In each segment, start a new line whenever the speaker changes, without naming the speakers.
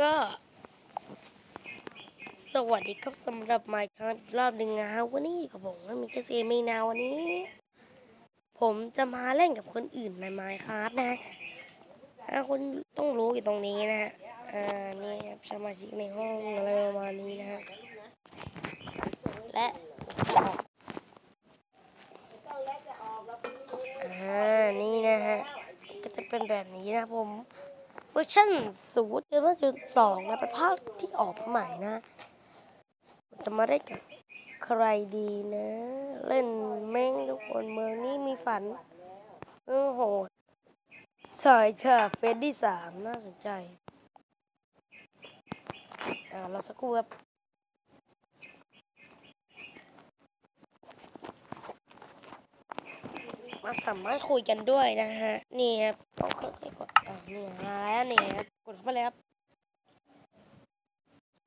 ก็ สวัสดีครับสำหรับไมค์ครับรอบหนึ่งนะฮะวันนี้กับผมก็มีเกษตรมีนาวันนี้ ผมจะมาเล่นกับคนอื่นในไมค์ครับนะฮะอ่าคุณต้องรู้อยู่ตรงนี้นะฮะอ่านี่ครับสมาชิกในห้องอะไรประมาณนี้นะฮะและจะออกอ่านี่นะฮะก็จะเป็นแบบนี้นะผม เวอร์ชันศูนย์เดือนจุดสองนะเป็นภาคที่ออกใหม่นะจะมาได้กับใครดีนะ เล่นแม่งทุกคนเมืองนี้มีฝันเออโหดสายชาเฟสที่สามน่าสนใจ อ่าเราสักครู่ครับมาสามารถคุยกันด้วยนะฮะ นี่ครับ นี่มาแล้วนี่ครับกดเข้าไปเลยครับ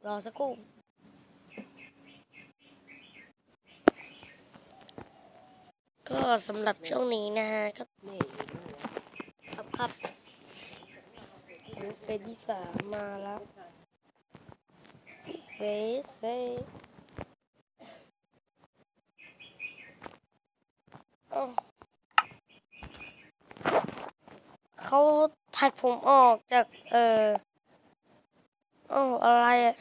รอสักครู่ก็สำหรับช่วงนี้นะฮะก็ครับครับเฟสที่สามมาแล้วเซเซเอ้าเขา ผัดผมออกจากเออโอ้อะไรอะ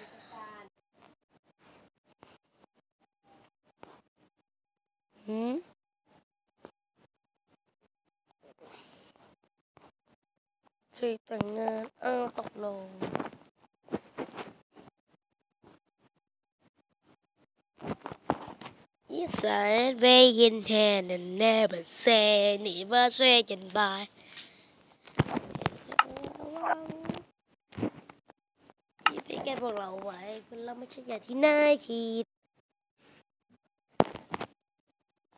หืมช่วยแต่งงานเออตกลงอีสานเวยินแทนนันแน่บันเซนี่ว่าช่วยกันบาย อยู่ด้วยกันพวกเราไว้คนเราไม่ใช่ย่าที่น่าคิด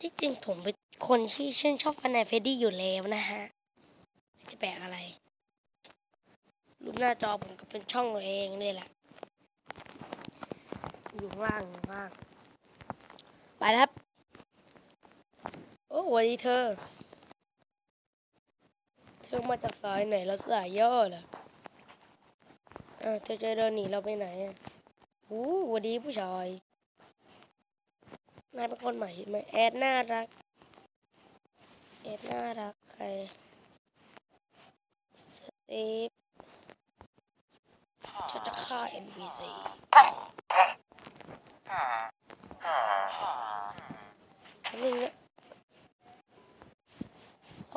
ที่จริงผมเป็นคนที่ชื่นชอบฟันแนเฟดดี้อยู่แล้วนะฮะ จะแปลกอะไร รูปหน้าจอผมก็เป็นช่องตัวเองนี่แหละ อยู่ข้างล่างอยู่ข้างล่าง ไปแล้วครับ โอ้สวัสดีเธอ อมาจากสายไหนแล้วสายย่อเหรออ่าวเธอจะเดินหนีเราไปไหนอะอู้สวัสดีผู้ชายนายเป็นคนใหม่ไหมแอดน่ารัก แอดน่ารักใครสตีฟฉันจะฆ่า NPC นี่เนี่ย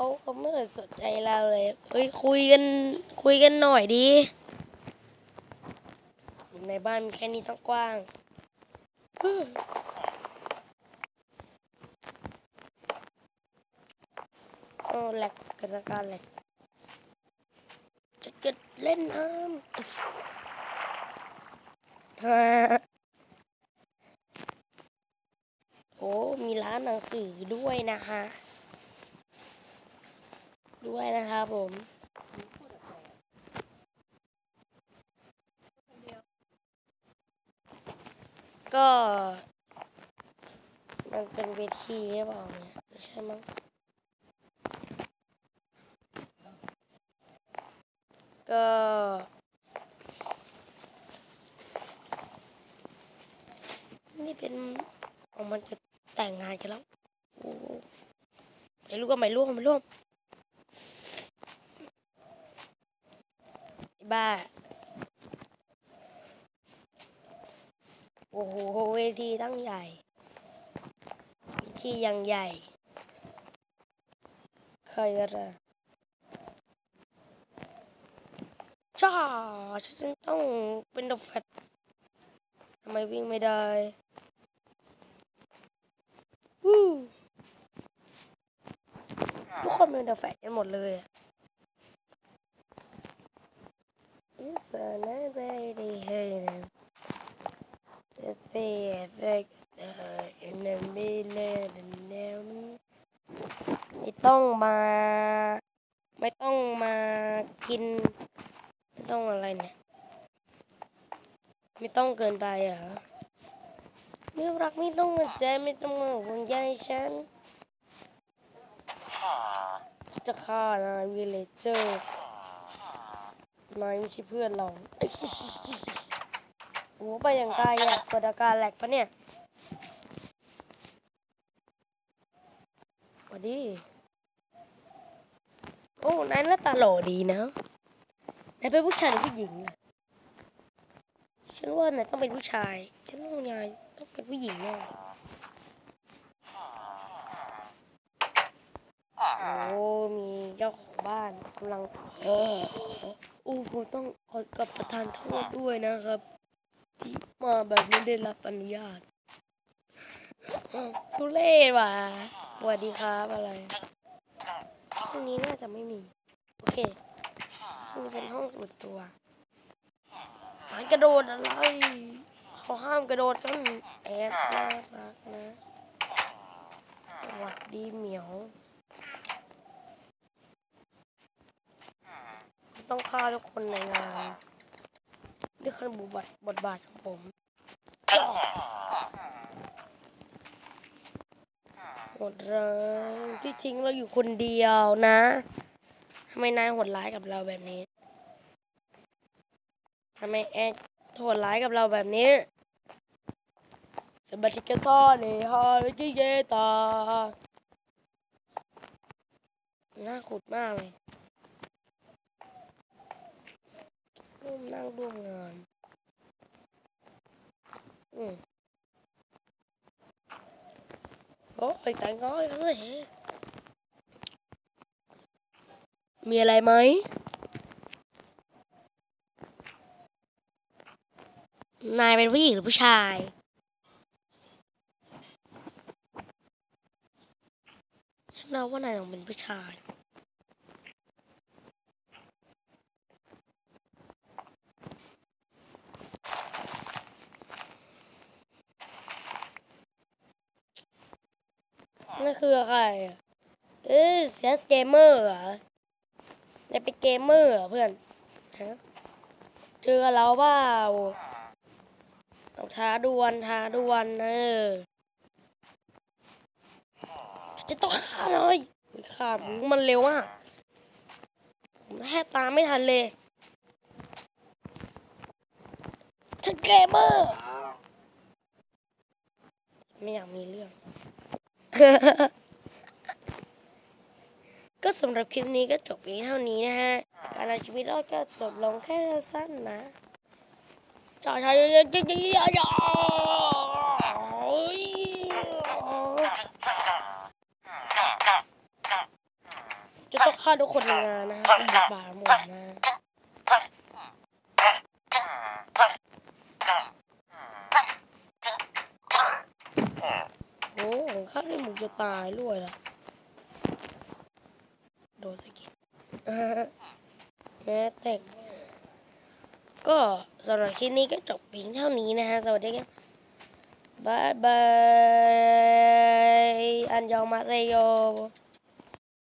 เขาเขาไม่เคยสนใจเราเลยเฮ้ยคุยกันคุยกันหน่อยดีในบ้านมีแค่นี้ต้องกว้างโอ้แหลกกระการแหลกจะเกิดเล่นน้ำโอ้มีร้านหนังสือด้วยนะคะ ด้วยนะครับผมก็มันเป็นเวทีหรือเปล่าเนี่ยไม่ใช่มั้งก็นี่เป็นออกมันจะแต่งงานกันแล้วโอ้ไม่รู้ก็ไม่รู้ไม่รู้ไอ้ บ้า โอ้โหเวทีตั้งใหญ่ทียังใหญ่ใครอะไรจ้าฉันต้องเป็นดอกแฟตทำไมวิ่งไม่ได้วู้ทุกคนเป็นดอกแฟตกันหมดเลยอะ It's a night lady hating the effect uh, in the middle and them ไม่ต้องมา ไม่ต้องมากิน ไม่ต้องอะไรเนี่ย ไม่ต้องเกินไปเหรอไม่รักไม่ต้องมาใจไม่ต้องมาห่วงใยฉันฉันจะฆ่านายวิลเลเจอร์ นายไม่ใช่เพื่อนเราโอ้ไปอย่างไกลอะเกิดอาการแหลกปะเนี่ยวัสดี โอ้นายหน้าตาหล่อดีนะนายเป็นผู้ชายหรือผู้หญิงน่ะฉันว่านายต้องเป็นผู้ชาย ฉันว่านายต้องเป็นผู้หญิงแน่โอ้ มีเจ้าของบ้านกำลัง โอ้ผมต้องขอกับประทานโทษด้วยนะครับ ที่มาแบบไม่ได้รับอนุญาตอ้าวทุเล่ว่ะสวัสดีครับอะไรห้องนี้น่าจะไม่มี โอเคมันเป็นห้องส่วนตัวหายกระโดดอะไรเขาห้ามกระโดดกันแอบน่ารักนะสวัสดีเหมียว ต้องฆ่าทุกคนในงานด้วยคันบุบัตบทบาทของผมโหดร้ายที่จริงเราอยู่คนเดียวนะทำไมนายโหดร้ายกับเราแบบนี้ทำไมแอดโหดร้ายกับเราแบบนี้สบัติกซ่อเลยฮอลจิเยตาน่าขุดมากเลย ร่วม นั่งร่วมงาน อืมโอ้ยแต่ง้อยเลยมีอะไรไหมนายเป็นผู้หญิงหรือผู้ชายฉันเดาว่านายต้องเป็นผู้ชาย นั่นคืออะไรเอ้ยเซียสเกมเมอร์เหรอนายเป็นเกมเมอร์เหรอเพื่อนเจอเราเปล่าเอาท้าดวลท้าดวลเออจะต้องฆ่าเลยฆ่ามึงมันเร็วมากผมแทบตามไม่ทันเลยฉันเกมเมอร์ ไม่อยากมีเรื่อง ก็สำหรับคลิปนี้ก็จบเพียงเท่านี้นะฮะ การเอาชีวิตรอดก็จบลงแค่สั้นนะจ่าชายเยอะๆๆจะต้องฆ่าทุกคนในงานนะฮะเป็นบทบาทหมดนะโอ้ของข้านี่มึง จะตายรวยละโดนสกิดแฮแตกก็สำหรับคลิปนี้ก็จบเพียงเท่านี้นะฮะ สวัสดีครับบายบาย อันยองมาเซโย